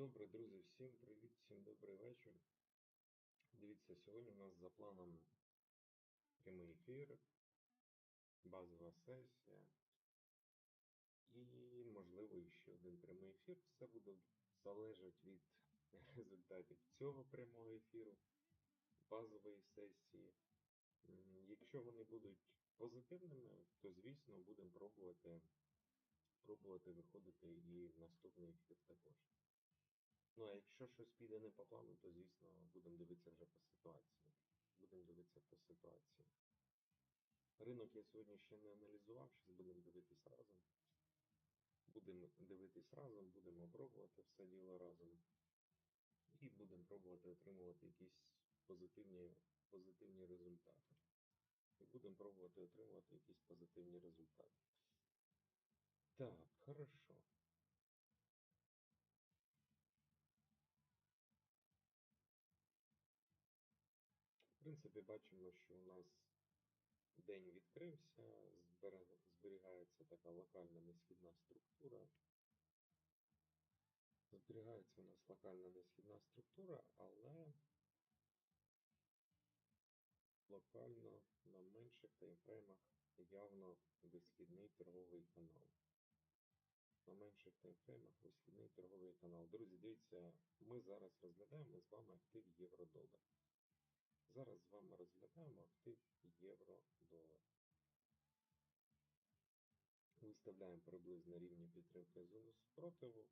Добре, друзі, всім привіт, всім добрий вечір. Дивіться, сьогодні у нас за планом прямий ефір, базова сесія і, можливо, ще один прямий ефір. Все буде залежати від результатів цього прямого ефіру, базової сесії. Якщо вони будуть позитивними, то звісно будемо пробувати, пробувати виходити і в наступний ефір також. Ну, а якщо щось піде не по плану, то звісно будемо дивитися вже по ситуації. Будемо дивитися по ситуації. Ринок я сьогодні ще не аналізував, зараз будемо дивитись разом. Будемо дивитись разом, будемо пробувати все діло разом. І будемо пробувати отримувати якісь позитивні, позитивні результати. І будемо пробувати отримувати якісь позитивні результати. Так, хорошо. В принципі, бачимо, що у нас день відкрився, зберігається така локальна несхідна структура. Зберігається у нас локальна несхідна структура, але локально на менших таймфреймах явно висхідний торговий канал. На менших таймфреймах висхідний торговий канал. Друзі, дивіться, ми зараз розглядаємо з вами актив євро-долар. Зараз з вами розглядаємо актив євро-долар. Виставляємо приблизно рівні підтримки зони супротиву.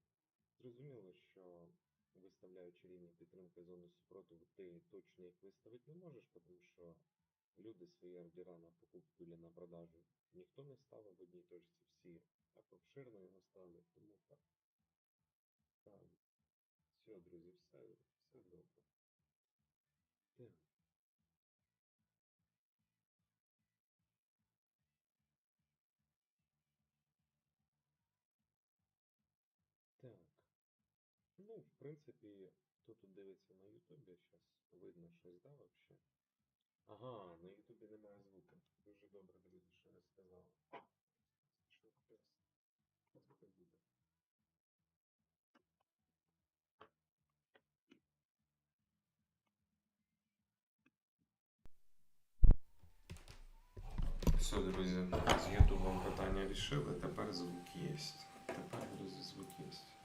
Зрозуміло, що виставляючи рівні підтримки зони супротиву, ти точно їх виставити не можеш, тому що люди свої ордера на покупку чи на продажу ніхто не ставив в одній точці, всі так обширно його ставлять, тому так. Так. Все, друзі, все, все добре. Так. Ну, в принципі, хто тут дивиться на Ютубі, зараз видно щось, да, вообще? Ага, на Ютубі немає звуку. Дуже добре, друзі, що ви сказали. Що зараз звук буде. Все, друзі, з Ютубом питання рішили, тепер звук є. Тепер, друзі, звук є.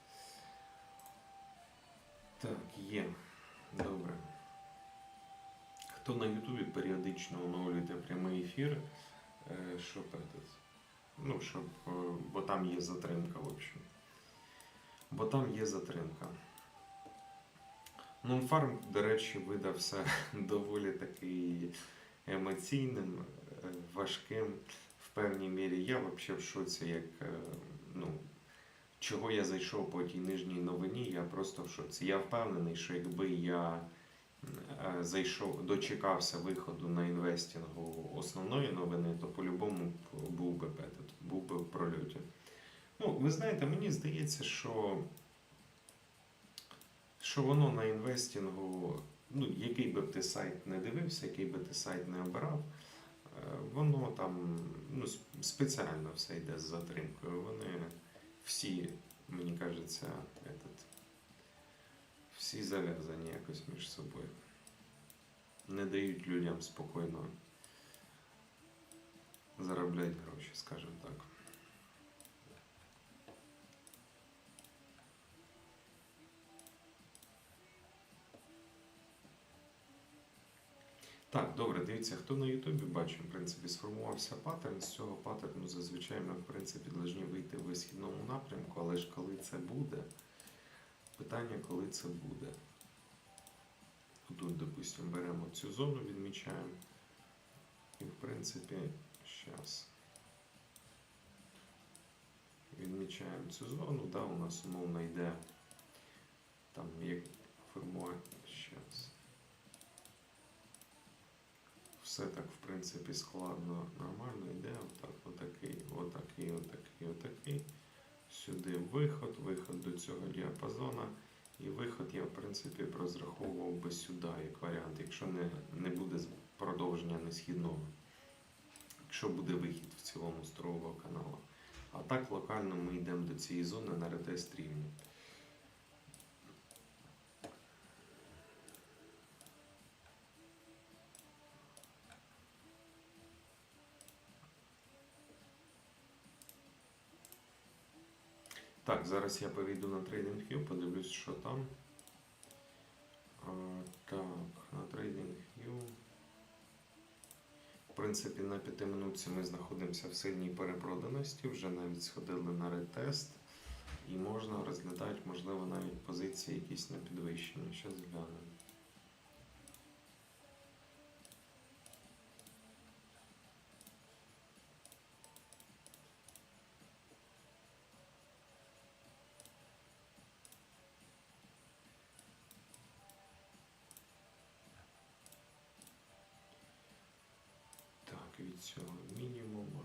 Так, є. Добре. Хто на Ютубі періодично оновлюєте прямий ефір, е, щоб ну, щоб, е, бо там є затримка, в общем. Бо там є затримка. Нонфарм, до речі, видався доволі такий емоційним, е, важким в певній мірі. Я взагалі в шоці, як ну, чого я зайшов по тій нижній новині, я просто в шоці. Я впевнений, що якби я е, зайшов, дочекався виходу на інвестингу основної новини, то по-любому був би бетет, був би в прольоті. Ну, ви знаєте, мені здається, що, що воно на інвестингу, ну, який би ти сайт не дивився, який би ти сайт не обирав, е, воно там ну, спеціально все йде з затримкою. Вони всі, мені кажеться, этот, всі зав'язані якось між собою. Не дають людям спокійно заробляти гроші, скажімо так. Так, добре, Дивіться, хто на Ютубі бачив, в принципі, сформувався паттерн. З цього паттерну зазвичай ми, в принципі, повинні вийти в висхідному напрямку, але ж коли це буде, питання, коли це буде. Тут, допустимо, беремо цю зону, відмічаємо. І, в принципі, зараз відмічаємо цю зону, да, у нас умовно йде там як формує зараз. Все так, в принципі, складно, нормально йде. Отак, отакий, отакий, отакий, отакий. Сюди виход, виход до цього діапазона. І виход я, в принципі, розраховував би сюди, як варіант, якщо не, не буде продовження несхідного. Якщо буде вихід в цілому з каналу. А так локально ми йдемо до цієї зони на ретест рівня. Так, зараз я поїду на TradingView, подивлюсь, що там. А, так, на TradingView. В принципі, на 5 минутці ми знаходимося в сильній перепроданості, вже навіть сходили на ретест. І можна розглядати, можливо, навіть позиції якісь на підвищення. Щас глянемо. Так, від цього мінімуму.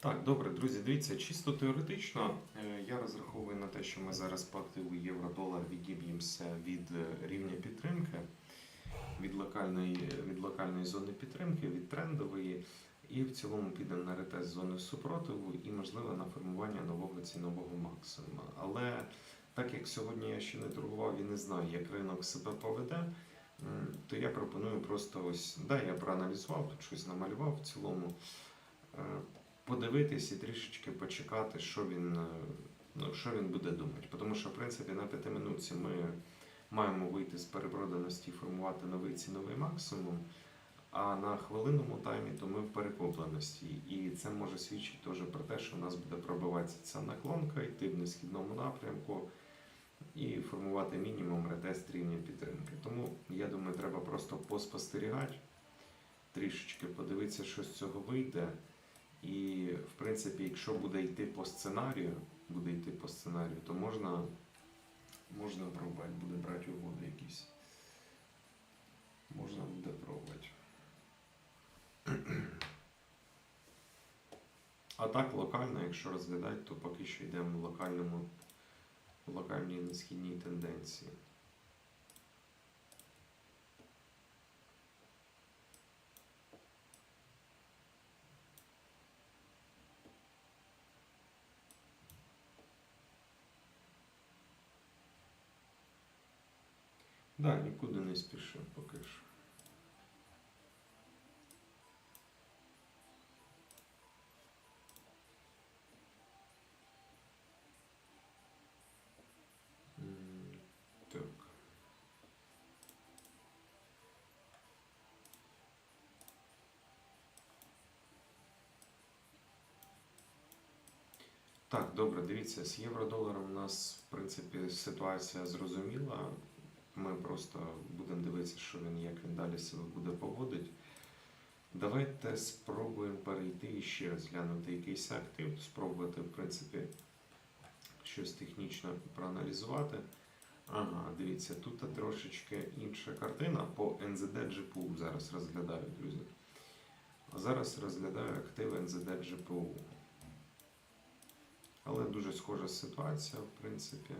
Так, добре, друзі, дивіться, чисто теоретично е, я розраховую на те, що ми зараз по активу євро-долар відіб'ємося від е, рівня підтримки, від локальної, від локальної зони підтримки, від трендової, і в цілому підемо на ретест зони супротиву і, можливо, на формування нового цінового максимуму. Але так як сьогодні я ще не торгував і не знаю, як ринок себе поведе, то я пропоную просто ось, да, я проаналізував, тут щось намалював в цілому. е, подивитись і трішечки почекати, що він, е, ну, що він буде думати. Тому що, в принципі, на п'ятиминутці ми маємо вийти з перепроданості формувати новий ціновий максимум. А на хвилинному таймі то ми в перекопленості. І це може свідчити теж про те, що у нас буде пробиватися ця наклонка, йти в несхідному напрямку і формувати мінімум ретест рівня підтримки. Тому я думаю, треба просто поспостерігати, трішечки подивитися, що з цього вийде. І, в принципі, якщо буде йти по сценарію, буде йти по сценарію, то можна, можна пробувати, буде брати угоди якісь. Можна буде пробувати. А так локально, якщо розглядати, то поки що йдемо в локальному, локальній несхідній тенденції. Да, нікуди не спішимо поки що. Так, добре, дивіться, з євро-доларом у нас, в принципі, ситуація зрозуміла. Ми просто будемо дивитися, що він, як він далі себе буде поводити. Давайте спробуємо перейти і ще розглянути якийсь актив, спробувати, в принципі, щось технічно проаналізувати. Ага, дивіться, тут трошечки інша картина по NZD GPU зараз розглядаю, друзі. Зараз розглядаю активи NZD GPU. Але дуже схожа ситуація, в принципі.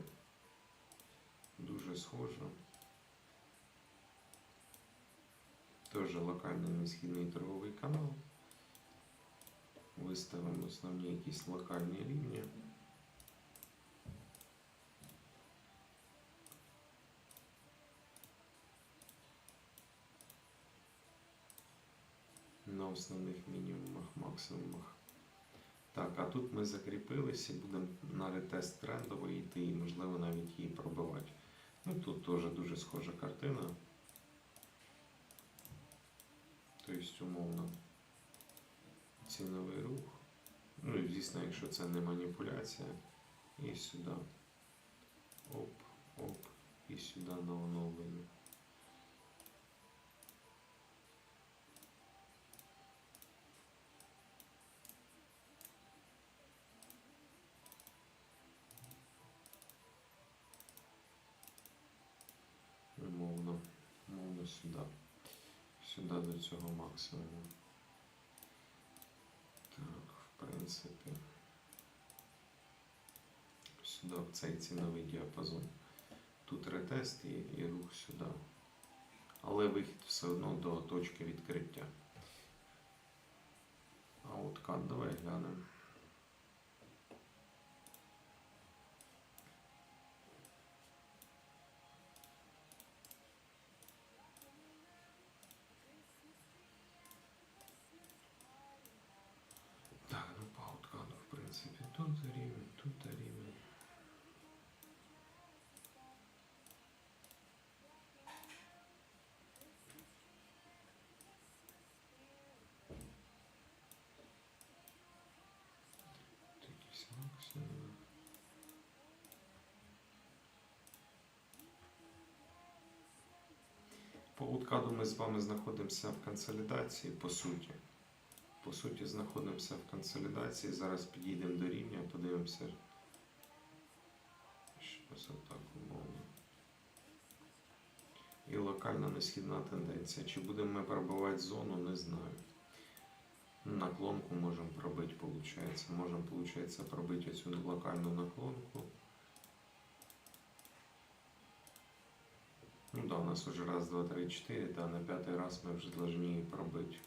Дуже схожа. Теж локальний несхідний торговий канал. Виставимо основні якісь локальні рівні. На основних мінімумах, максимумах. Так, а тут ми закріпилися і будемо на ретест трендовий йти і, можливо, навіть її пробивати. Ну, тут теж дуже схожа картина. Тобто, умовно, ціновий рух. Ну і звісно, якщо це не маніпуляція, і сюди. Оп, оп, і сюди на оновлення. Умовно, умовно сюди. Сюди до цього максимуму. Так, в принципі. Сюди в цей ціновий діапазон. Тут ретест і, і рух сюди. Але вихід все одно до точки відкриття. А от кат давай глянемо. Так, ну по ауткаду, в каду ми з вами знаходимося в консолідації, по суті. По суті, знаходимося в консолідації. Зараз підійдемо до рівня, подивимося. Щось отак умовно. І локальна несхідна тенденція. Чи будемо ми пробивати зону, не знаю. Наклонку можемо пробити, виходить. Можемо, виходить, пробити цю локальну наклонку. Ну да, у нас уже раз, два, три, четыре, да, на пятый раз мы уже должны її пробити.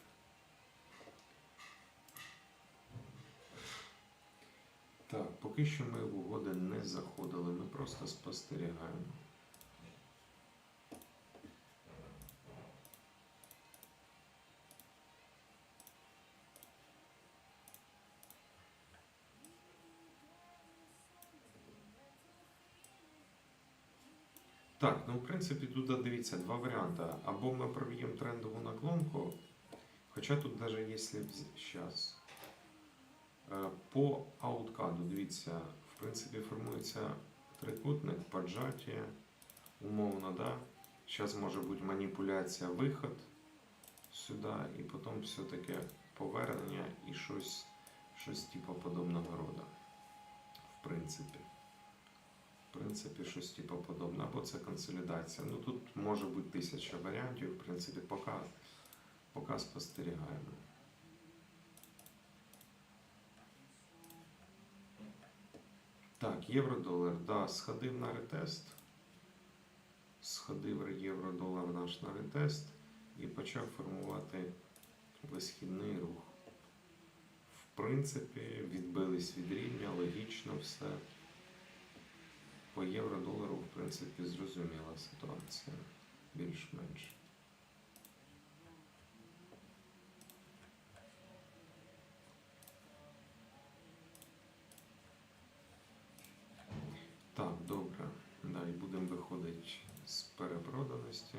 Так, поки що ми в угоди не заходили, ми просто спостерігаємо. Принципі тут дивіться два варіанти. Або ми проб'ємо трендову наклонку, хоча тут навіть якщо зараз. По ауткаду, дивіться, в принципі, формується трикутник, поджаття, умовно, да. Зараз може бути маніпуляція, виход сюди, і потім все-таки повернення і щось, щось типу подобного роду. В принципі. В принципі, щось типу подобне. Або це консолідація. Ну тут може бути тисяча варіантів, в принципі, поки, поки спостерігаємо. Так, євро-долар, да, сходив на ретест. Сходив євро-долар наш на ретест і почав формувати висхідний рух. В принципі, відбились від рівня, логічно все. По євро-долару, в принципі, зрозуміла ситуація більш-менш. Так, добре. Далі будемо виходити з перепроданості.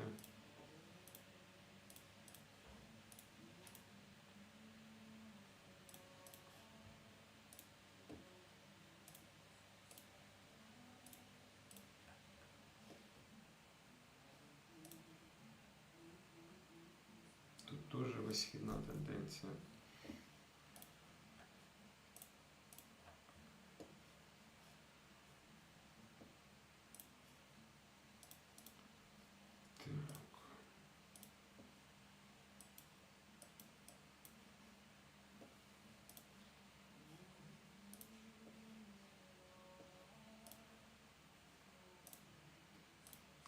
Теж висхідна тенденція.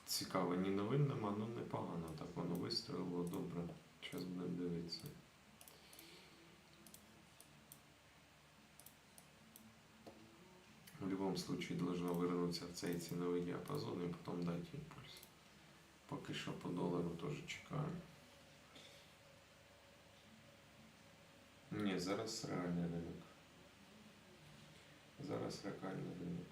Цікаво, ні новин нема, ну непогано так воно вистрілило добре. Зараз будемо дивитися. В любом случае должно вернуться в цей ціновий діапазон і потім дати імпульс. Поки що по долару теж чекаю. Ні, зараз реальний ринок. Зараз реальний ринок.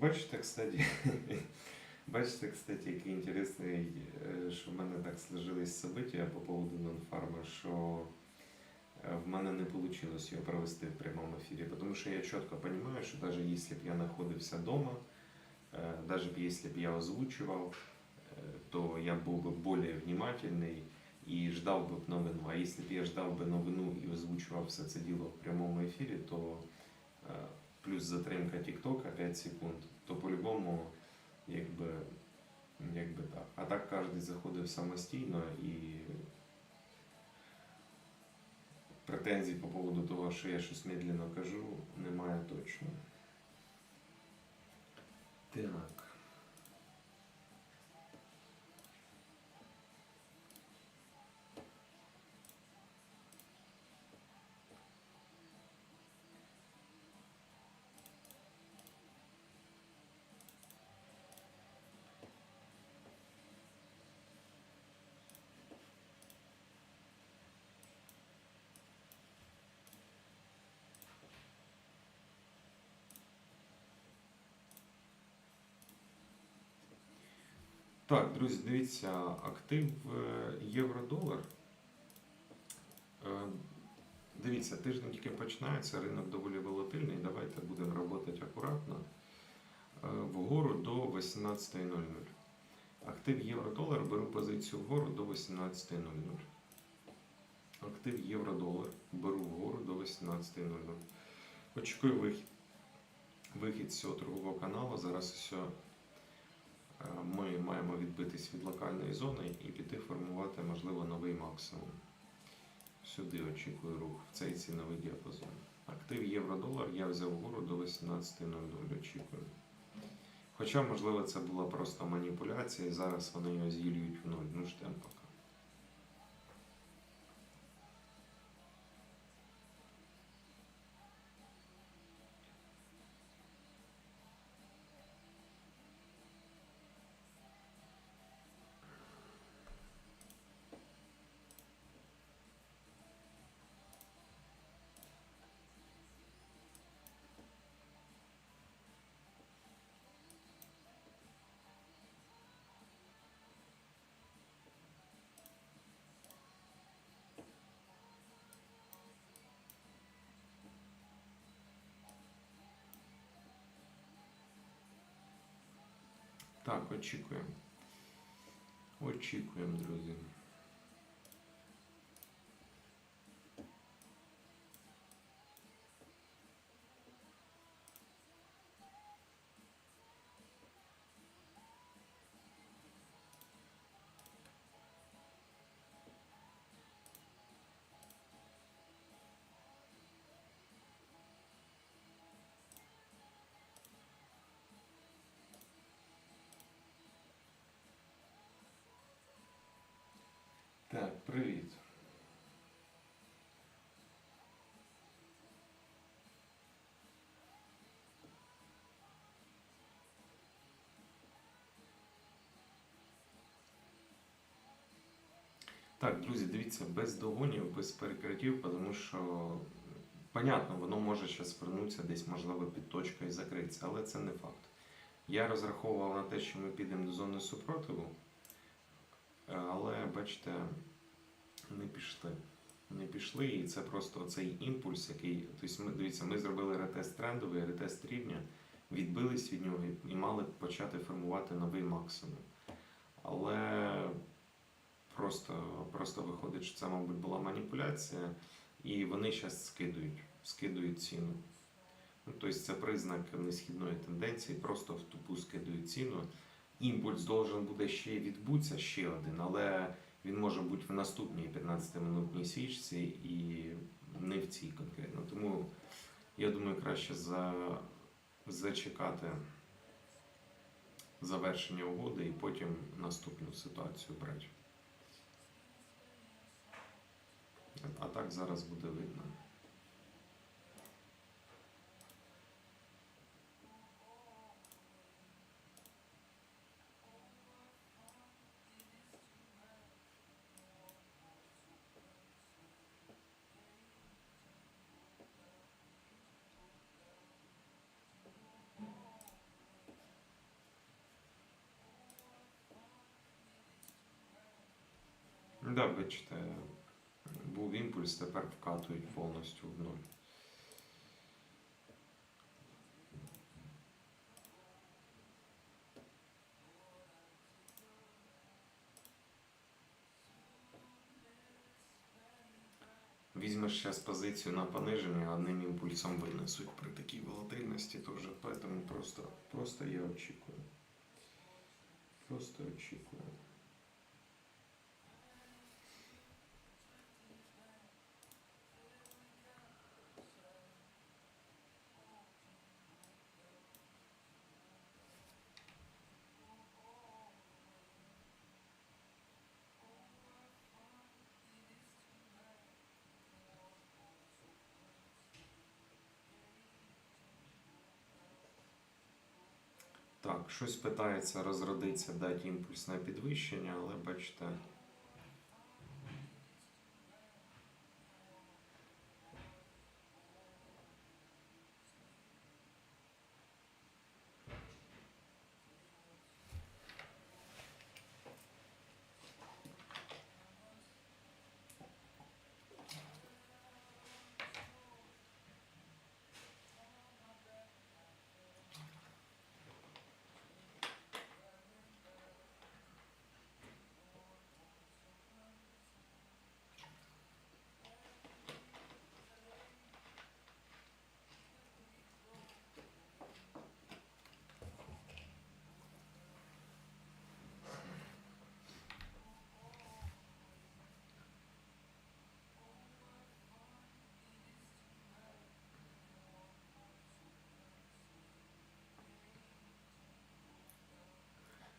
бачите, кстати, бачите, кстати, який інтересний, е, що в мене так сложились события по поводу нонфарма, що е, в мене не вийшло його провести в прямому ефірі, тому що я чітко розумію, що навіть якщо б я знаходився вдома, навіть якщо б я озвучував, е, то я був би більш внимательний і ждав би новину. А якщо б я ждав би новину і озвучував все це діло в прямому ефірі, то е, плюс затримка TikTok 5 секунд, то по-любому якби, якби так. А так кожен заходив самостійно і претензій по поводу того, що я щось медленно кажу, немає точно. Так. Так, друзі, дивіться, актив е, євро-долар. Е, Дивіться, тиждень тільки починається, ринок доволі волатильний. Давайте будемо працювати акуратно. Е, Вгору до 18.00. Актив євро-долар беру позицію вгору до 18.00. Актив євро-долар беру вгору до 18.00. Очікую вихід, вихід з цього торгового каналу. Зараз все ми маємо відбитись від локальної зони і піти формувати, можливо, новий максимум. Сюди очікую рух в цей ціновий діапазон. Актив євро-долар я взяв вгору до 18.00 очікую. Хоча, можливо, це була просто маніпуляція, і зараз вони його з'їлюють в нуль. Ну ж поки. Так, очікуємо. Очікуємо, друзі. Привіт. Так, друзі, дивіться, без догонів, без перекриттів, тому що, понятно, воно може зараз вернутися десь, можливо, під точкою і закритися, але це не факт. Я розраховував на те, що ми підемо до зони супротиву, е, але бачите, не пішли. Не пішли, і це просто цей імпульс, який. Тобто ми дивіться, ми зробили ретест трендовий, ретест рівня, відбились від нього і- мали почати формувати новий максимум. Але просто, просто виходить, що це, мабуть, була маніпуляція, і вони зараз скидують, скидують ціну. Ну, тобто це признак несхідної тенденції, просто в тупу скидують ціну. Імпульс должен буде ще відбутися, ще один, але він може бути в наступній 15-минутній свічці і не в цій конкретно. Тому я думаю, краще за, зачекати завершення угоди і потім наступну ситуацію брати. А так зараз буде видно. Да, бачите, був імпульс, тепер вкатують повністю в нуль. Візьмеш зараз позицію на пониження, одним імпульсом винесуть при такій волатильності теж. Поэтому просто, просто я очікую. Просто очікую. Так, щось питається розродитися, дати імпульс на підвищення, але бачите.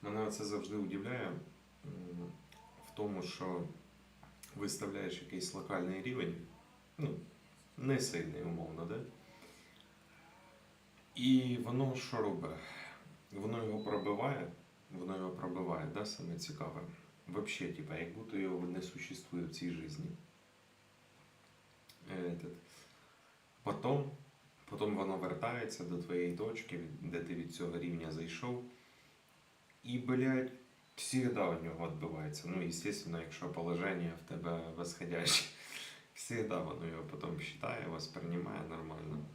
Мене це завжди удивляє в тому, що виставляєш якийсь локальний рівень, ну, не сильний, умовно, да? І воно що робить? Воно його пробиває, воно його пробиває, да, саме цікаве. Вообще, типа, як будто його не существує в цій житті. Этот. Потім, потім воно вертається до твоєї точки, де ти від цього рівня зайшов. І, блядь, всегда у нього відбувається. Ну, естественно, якщо положення в тебе восходяще, всегда воно його потім вважає, воспринимає нормально.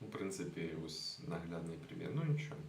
Ну, в принципі, ось наглядний примір. Ну нічого.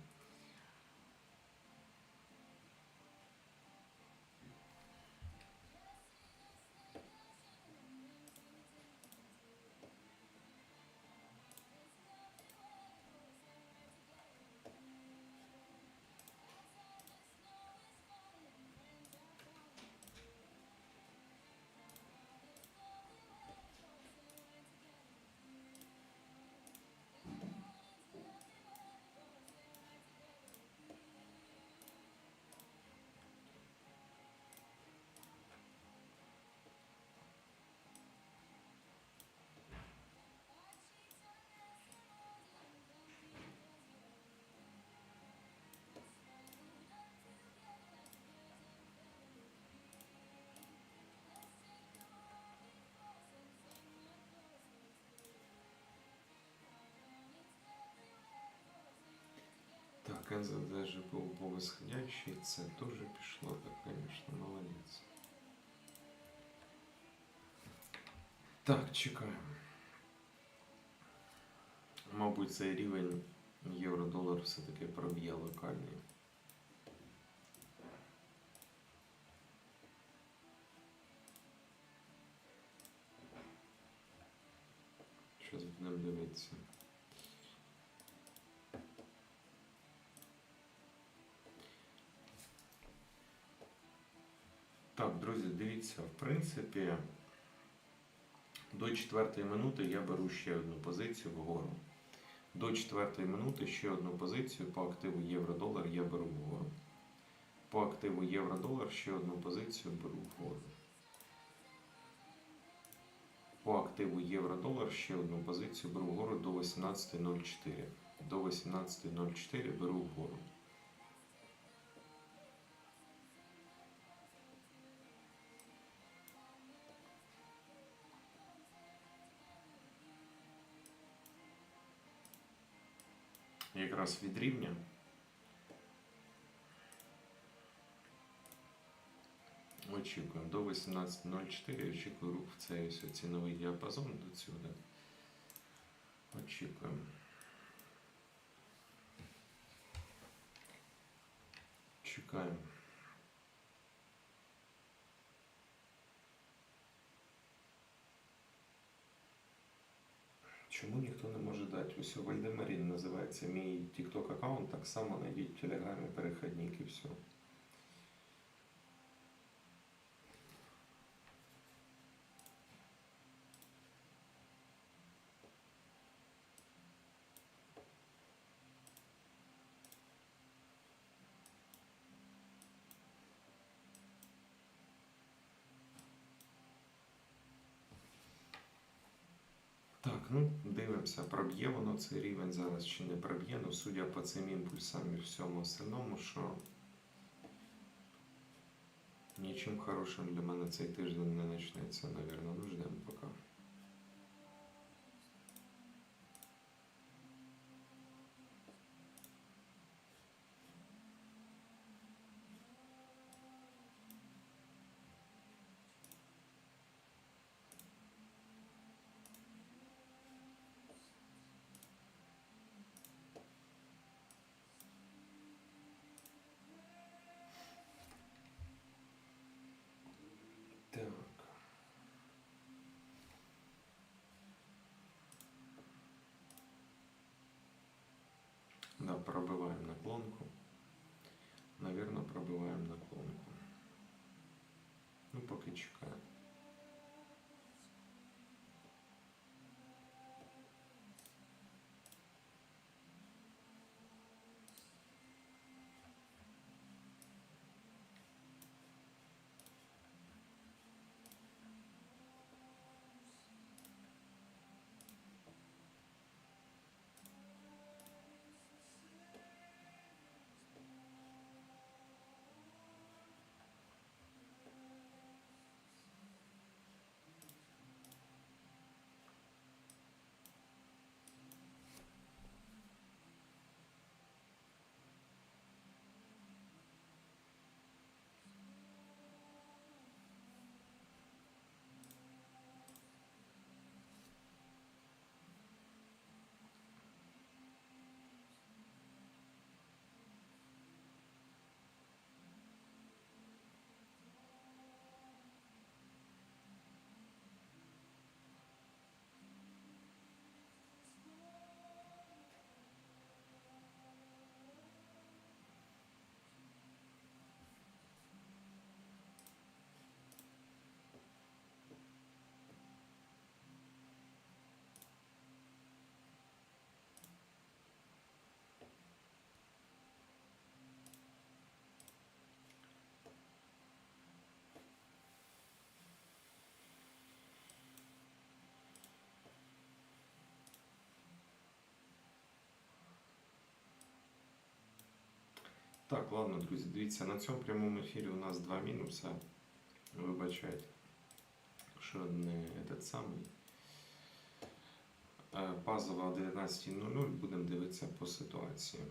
Так, даже був по восходящий, це теж пішло, так, конечно, молодець. Так, чекаємо. Мабуть, цей рівень євро-долар все-таки проб'є локальний. Щас будемо дивитися. Так, друзі, дивіться, в принципі, до четвертої минути я беру ще одну позицію вгору. До четвертої минути ще одну позицію по активу євро-долар я беру вгору. По активу євро-долар ще одну позицію беру вгору. По активу євро-долар ще одну позицію беру вгору до 18.04. До 18.04 беру вгору. Якраз від рівня. Очікуємо до 18.04, очікую рух в цей ось ціновий діапазон до сюди. Очікуємо. Чекаємо. Чому ніхто не може дати? Ось Вальдемарін називається мій TikTok аккаунт, так само найдіть в Телеграмі перехідник і все. Ну дивимося, проб'є воно цей рівень зараз чи не проб'є. Ну, судя по цим імпульсам і всьому остальному, що нічим хорошим для мене цей тиждень не почнеться, навірно. Пробиваем наклонку. Наверное, пробиваем наклонку. Ну, поки чекаємо. Так, ладно, друзі, дивіться, на цьому прямому ефірі у нас два мінуси. Вибачайте, що не этот самий. Е, Базова о 19.00 будемо дивитися по ситуації.